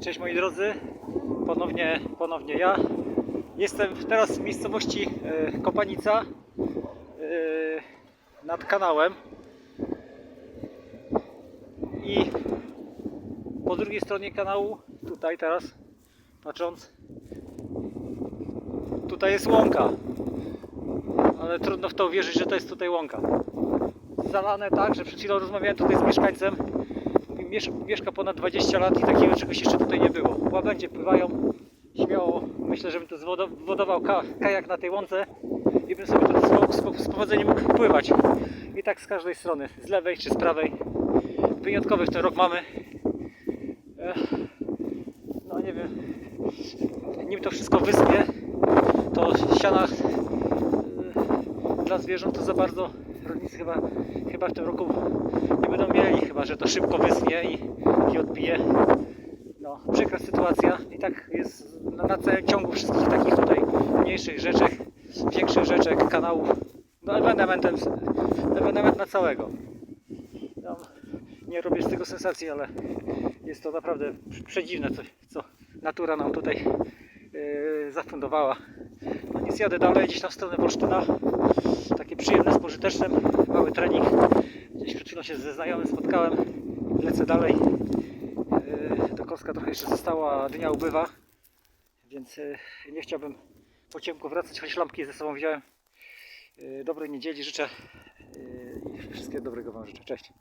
Cześć moi drodzy, ponownie, ponownie ja. Jestem teraz w miejscowości e, Kopanica e, nad kanałem i po drugiej stronie kanału, tutaj teraz patrząc, tutaj jest łąka, ale trudno w to uwierzyć, że to jest tutaj łąka. Zalane tak, że przed chwilą rozmawiałem tutaj z mieszkańcem, Miesz, mieszka ponad 20 lat i takiego czegoś jeszcze tutaj nie było. Łabędzie pływają śmiało. Myślę, żebym tu zwodo- zwodował ka, kajak na tej łące i bym sobie tu z, z, powodzeniem mógł pływać. I tak z każdej strony, z lewej czy z prawej. Wyjątkowy w ten rok mamy. No nie wiem, nim to wszystko wyschnie, to siana e, dla zwierząt to za bardzo rolnicy chyba, chyba w tym roku nie będą mieli, że to szybko wyschnie i, i odbije. No, przykra sytuacja i tak jest na, na całym ciągu wszystkich takich tutaj mniejszych rzeczek, większych rzeczek, kanałów. No ewenementem, ewenement na całego. No, nie robię z tego sensacji, ale jest to naprawdę przedziwne coś, co natura nam tutaj yy, zafundowała. No nic, jadę dalej gdzieś w stronę Wolsztyna. Takie przyjemne z pożytecznym, mały trening. Chwilą się ze znajomym spotkałem. Lecę dalej. Do Korska trochę jeszcze została, dnia ubywa. Więc yy, nie chciałbym po ciemku wracać, choć lampki ze sobą wziąłem. Yy, Dobrej niedzieli życzę i wszystkiego dobrego Wam życzę. Cześć.